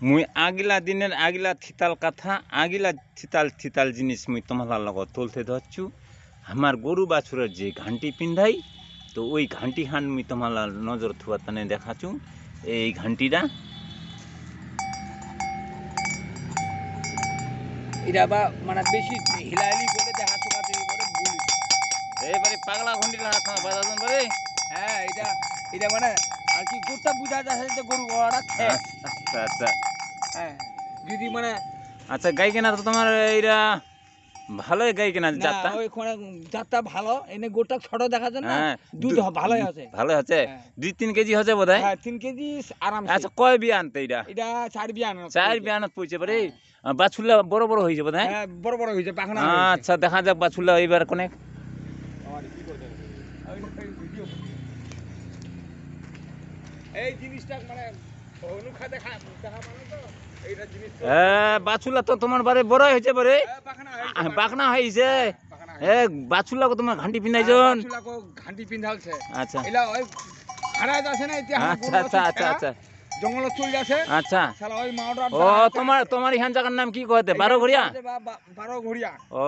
মুই আগিলা দিনের আগিলা থিতাল কথা আগিলা থিতাল থিতাল জিনিস মুই তোমার লগত তুলতে ধরছু আমার গরু বাছুরের যে ঘান্টি পিন্ধাই তো ওই ঘান্টি হান মুই তোমার নজর থুয়া তানে দেখাছু এই ঘান্টিটা এটা বা মানে বেশি হিলাহিলি করলে দেখা চোখা চুরি করে গুলি এইবারে পাগলা ঘন্টি লাগা তোমার বাজাজন বারে হ্যাঁ এটা এটা মানে আর কি গোটা বুঝা যাচ্ছে যে গরু গড়াটা খেয়ে আচ্ছা আচ্ছা হ্যাঁ যদি মানে আচ্ছা গাই কেনা তো তোমার এইটা ভালোই গাই কেনা না যাত্রা ওইখানে জাতটা ভালো। এনে গোটা ছোট দেখা যায় না হ্যাঁ দুধ ভালোই আছে। ভালো আছে? হ্যাঁ। দুই তিন কেজি হচ্ছে বোধ হয় হ্যাঁ তিন কেজি আরাম আচ্ছা কয় বিয়া আনতে এটা এটা চার বিয়ান চার বিয়ানত পড়ছে পারে? বাছুলা বড় বড় হয়েছে বোধ হয় হ্যাঁ বড় বড় হয়েছে পাখনা আচ্ছা দেখা যাক বাছুলা এইবার কোনে। এই জিনিসটা মানে অনুখা দেখা দেখা মানে তো? বাছুলা তোমার বারে বড় হয়েছে বারে হ্যাঁ, পাখনা আহ, পাখনা হয়েছে? এ বাছুলা তোমার ঘান্টি পিনাইজন বাছুলাকো ঘাঁটি পিন্ধালছে। আচ্ছা। এলা ওই হারায় যাচ্ছে না এতিয়া আচ্ছা আচ্ছা আচ্ছা আচ্ছা। জঙ্গল চলে যাচ্ছে আচ্ছা। শালা ওই মাওটা ও তোমার তোমার ইহান জায়গার নাম কি কহতে বারো ঘড়িয়া বারো ঘড়িয়া ও।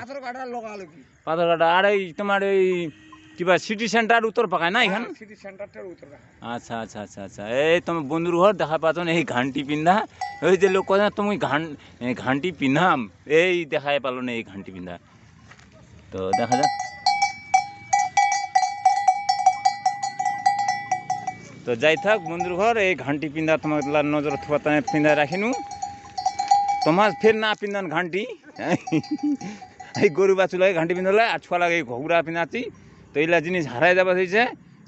পাথর কাটা লগালো কি? পাথরঘাটা আর এই তোমার এই কিবা সিটি সেন্টার উত্তর পাকায় না এখান সিটি সেন্টারটার উত্তরে আচ্ছা আচ্ছা আচ্ছা আচ্ছা। এই তোমার বন্ধুর ঘর দেখা পাচ্ছ না? এই ঘান্টি পিন্ধা। ওই যে লোক কথা তুমি ঘান এই ঘান্টি পিন্ধাম। এই দেখাই পালো না এই ঘান্টি পিন্ধা? তো দেখা যাক। তো যাই থাক বন্ধুর ঘর এই ঘান্টি পিন্ধা তোমার লা নজর থানে পিন্ধা রাখিনু তোমার ফের না পিন্ধান ঘান্টি। এই গরু বাছুলা ঘান্টি পিন্ধালে আর ছুয়া লাগে ঘুরা পিন্ধাচ্ছি তো এইলা জিনিস হারাই যাবা হয়েছে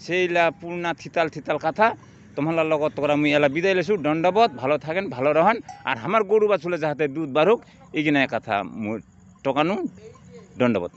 সেইলা পুরনা থিতাল থিতাল কথা। তোমার লগত তোরা মুই এলা বিদায় লেছু দণ্ডবোধ ভালো থাকেন, ভালো রহন। আর আমার গরু বাছুলে যাহাতে দুধ বাড়ুক, এই কিনা কথা মুই টকানু দণ্ডবোধ